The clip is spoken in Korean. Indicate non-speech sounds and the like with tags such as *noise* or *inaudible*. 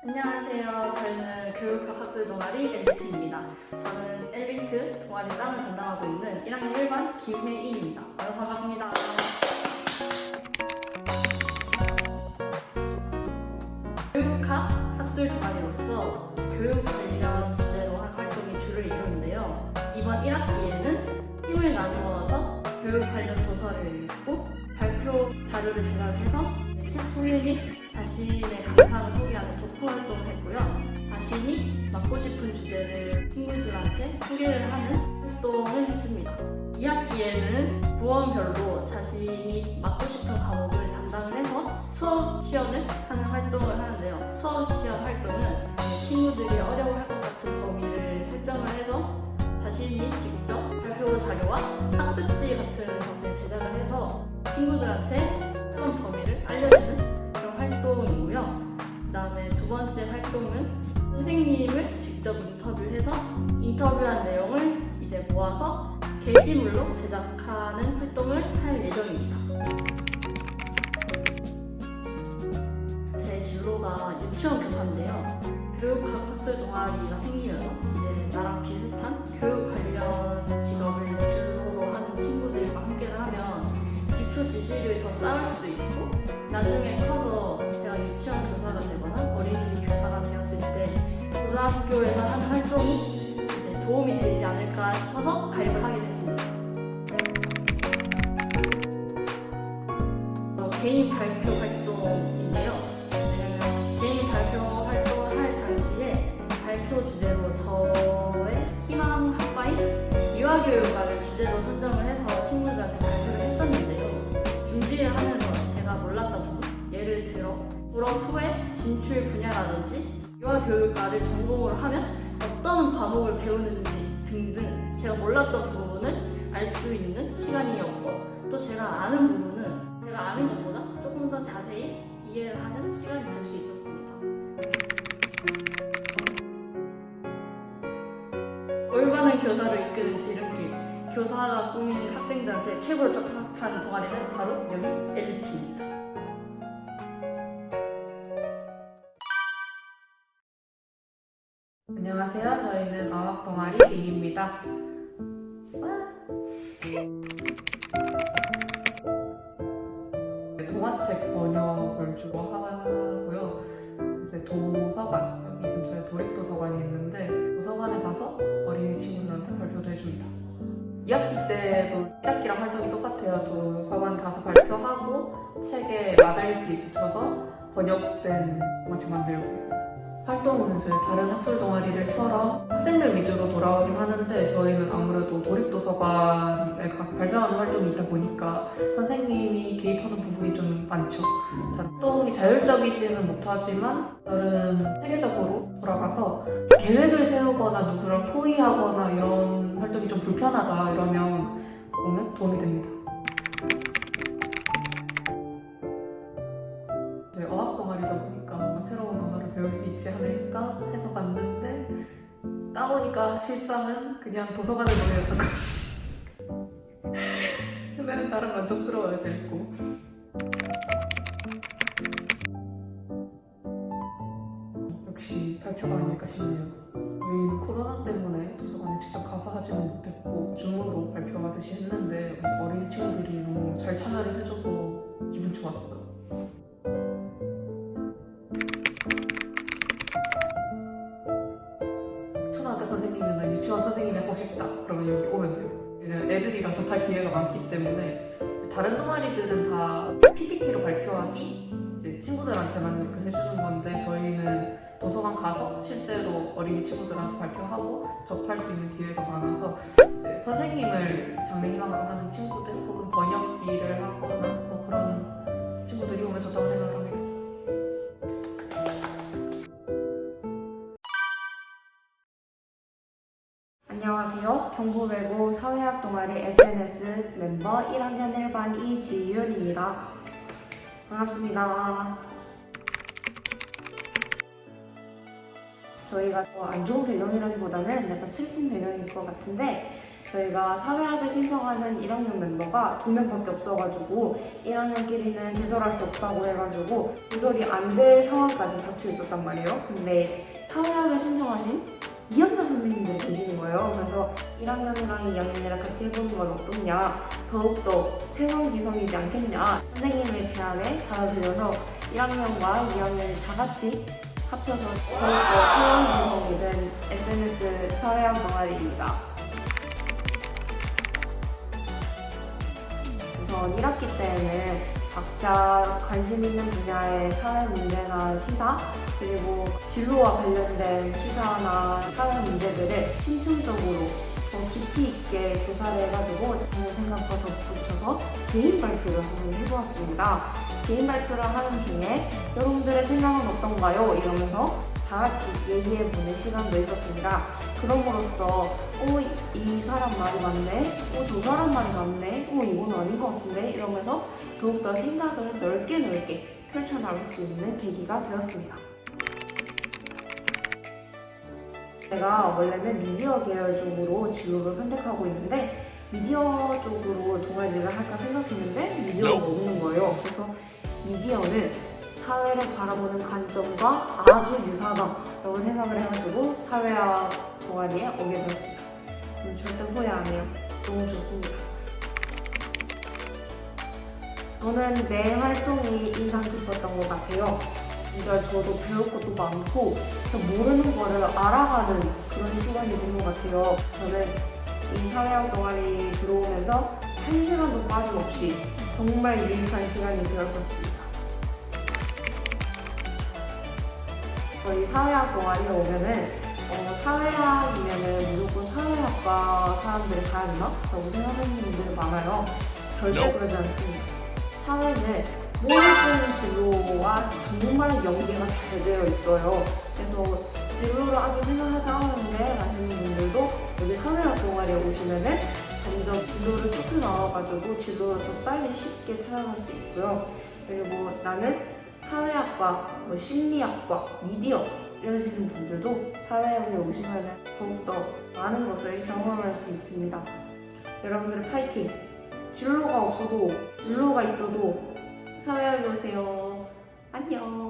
안녕하세요. 저희는 교육학 학술 동아리 엘리트입니다. 저는 엘리트 동아리 짱을 담당하고 있는 1학년 1반 김혜인입니다. 만나서 반갑습니다. 교육학 학술 동아리로서 교육 관련 주제로 한 활동이 주를 이루는데요. 이번 1학기에는 팀을 나누어서 교육 관련 도서를 읽고 발표 자료를 제작해서 책 소개 및 자신의 감상을 소개하는 토크 활동을 했고요. 자신이 맡고 싶은 주제를 친구들한테 소개를 하는 활동을 했습니다. 2학기에는 부원별로 자신이 맡고 싶은 과목을 담당을 해서 수업 시연을 하는 활동을 하는데요. 수업 시연 활동은 친구들이 어려워할 것 같은 범위를 설정을 해서 자신이 직접 발표 자료와 학습지 같은 것을 제작을 해서 친구들한테 새로운 범위 게시물로 제작하는 활동을 할 예정입니다. 제 진로가 유치원 교사인데요. 교육학 학술 동아리가 생기면서 이제 나랑 비슷한 교육 관련 직업을 진로로 하는 친구들과 함께를 하면 기초 지식을 더 쌓을 수 있고 나중에 않을까 싶어서 가입을 하게 됐습니다. 어, 개인 발표 활동인데요. 왜냐면 개인 발표 활동을 할 당시에 발표 주제로 저의 희망 학과인 유아교육과를 주제로 선정을 해서 친구들한테 발표를 했었는데요. 준비를 하면서 제가 몰랐던 부분, 예를 들어 졸업 후에 진출 분야라든지 유아교육과를 전공으로 하면 어떤 과목을 배우는지 등등 제가 몰랐던 부분을 알 수 있는 시간이었고 또 제가 아는 부분은 제가 아는 것보다 조금 더 자세히 이해를 하는 시간이 될 수 있었습니다. 올바른 교사를 이끄는 지름길 교사가 꿈인 학생들한테 최고로 적합한 동아리는 바로 여기 엘리트입니다. 안녕하세요. 저희는 동아리 링입니다. 동화책 번역을 주로 하고요. 이제 도서관 여기 근처에 도립도서관이 있는데 도서관에 가서 어린이 친구들한테 발표도 해줍니다. 2학기 때도 1학기랑 활동이 똑같아요. 도서관 가서 발표하고 책에 라벨지 붙여서 번역된 동화책 만들고 활동은 이제 다른 학술 동아리들처럼 학생들 위주로 돌아오긴 하는데 저희는 아무래도 도립도서관에 가서 발표하는 활동이 있다 보니까 선생님이 개입하는 부분이 좀 많죠. 활동이 자율적이지는 못하지만 나름 체계적으로 돌아가서 계획을 세우거나 누구를 포위하거나 이런 활동이 좀 불편하다 이러면 오면 도움이 됩니다. 배울 수 있지 않을까 해서 갔는데 까보니까 실상은 그냥 도서관을 보내였던 거지. *laughs* 근데 나름 만족스러워요, 재밌고. 역시 발표가 아닐까 싶네요. 저희는 코로나 때문에 도서관에 직접 가서 하지는 못했고 줌으로 발표하듯이 했는데 어린이 친구들이 너무 잘 참여를 해줘서 기분 좋았어요. 기회가 많기 때문에 다른 동아리들은 다 PPT로 발표하기 이제 친구들한테만 이렇게 해주는 건데 저희는 도서관 가서 실제로 어린이 친구들한테 발표하고 접할 수 있는 기회가 많아서 이제 선생님을 장래 희망으로 하는 친구들 혹은 번역 일을 하거나 뭐 그런 경북외고 사회학 동아리 SNS 멤버 1학년 1반 이지윤입니다. 반갑습니다. 저희가 뭐 안 좋은 배경이라기보다는 약간 슬픈 배경일 것 같은데 저희가 사회학을 신청하는 1학년 멤버가 두 명밖에 없어가지고 1학년끼리는 개설할 수 없다고 해가지고 개설이 안 될 상황까지 닥쳐 있었단 말이에요. 근데 사회학을 신청하신 2학년 선배님들이 계시는 거예요. 그래서 1학년이랑 2학년이랑 같이 해보는 건 어떻냐, 더욱더 최강지성이지 않겠냐. 선생님의 제안에 받아들여서 1학년과 2학년이 다 같이 합쳐서 더욱더 최강지성이 된 SNS 사회학 동아리입니다. 우선 1학기 때는 각자 관심 있는 분야의 사회 문제나 시사 그리고 진로와 관련된 시사나 사회 문제들을 심층적으로 더 깊이 있게 조사를 해가지고 제 생각과 덧붙여서 개인 발표를 한번 해보았습니다. 개인 발표를 하는 중에 여러분들의 생각은 어떤가요? 이러면서 다 같이 얘기해보는 시간도 있었습니다. 그럼으로써 어, 이- 이 사람 말이 맞네? 어, 저 사람 말이 맞네? 어, 이건 아닌 것 같은데? 이러면서 더욱더 생각을 넓게 넓게 펼쳐나갈 수 있는 계기가 되었습니다. 제가 원래는 미디어 계열 쪽으로 진로를 선택하고 있는데 미디어 쪽으로 동아리를 할까 생각했는데 미디어가 없는 거예요. 그래서 미디어는 사회를 바라보는 관점과 아주 유사하다라고 생각을 해가지고 사회학 동아리에 오게 되었습니다. 음, 절대 후회 안 해요. 너무 좋습니다. 저는 매 활동이 인상 깊었던 것 같아요. 진짜 저도 배울 것도 많고 모르는 거를 알아가는 그런 시간이 된 것 같아요. 저는 이 사회학 동아리 들어오면서 한 시간도 빠짐없이 정말 유익한 시간이 되었었습니다. 저희 사회학 동아리에 오면은 어, 사회학이면은 무조건 사회학과 사람들이 가야 되나? 라고 생각하는 분들이 많아요. 절대 그러지 않습니다. 사회는 모든 진로와 정말 연계가 잘 되어 있어요. 그래서 진로를 아주 생각하지 않았는데 하시는 분들도 여기 사회학 동아리에 오시면은 점점 진로를 좁혀 나와가지고 진로를 더 빨리 쉽게 찾아갈 수 있고요. 그리고 나는 사회학과, 뭐 심리학과, 미디어 이러시는 분들도 사회학에 오시면은 더욱더 많은 것을 경험할 수 있습니다. 여러분들 파이팅! 진로가 없어도 진로가 있어도 사회학에 오세요. 안녕.